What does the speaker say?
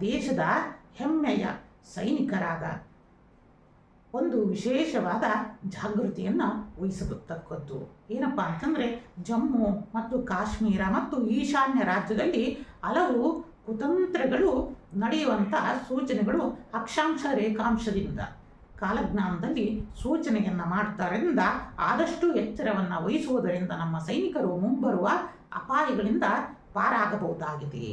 ದೇಶದ ಹೆಮ್ಮೆಯ ಸೈನಿಕರಾದ ಒಂದು ವಿಶೇಷವಾದ ಜಾಗೃತಿಯನ್ನು ವಹಿಸತಕ್ಕದ್ದು. ಏನಪ್ಪ ಅಂತಂದರೆ ಜಮ್ಮು ಮತ್ತು ಕಾಶ್ಮೀರ ಮತ್ತು ಈಶಾನ್ಯ ರಾಜ್ಯದಲ್ಲಿ ಹಲವು ಕುತಂತ್ರಗಳು ನಡೆಯುವಂಥ ಸೂಚನೆಗಳು ಅಕ್ಷಾಂಶ ರೇಖಾಂಶದಿಂದ ಕಾಲಜ್ಞಾನದಲ್ಲಿ ಸೂಚನೆಯನ್ನು ಮಾಡ್ತಾರಿಂದ ಆದಷ್ಟು ಎಚ್ಚರವನ್ನು ವಹಿಸುವುದರಿಂದ ನಮ್ಮ ಸೈನಿಕರು ಮುಂಬರುವ ಅಪಾಯಗಳಿಂದ ಪಾರಾಗಬಹುದಾಗಿದೆ.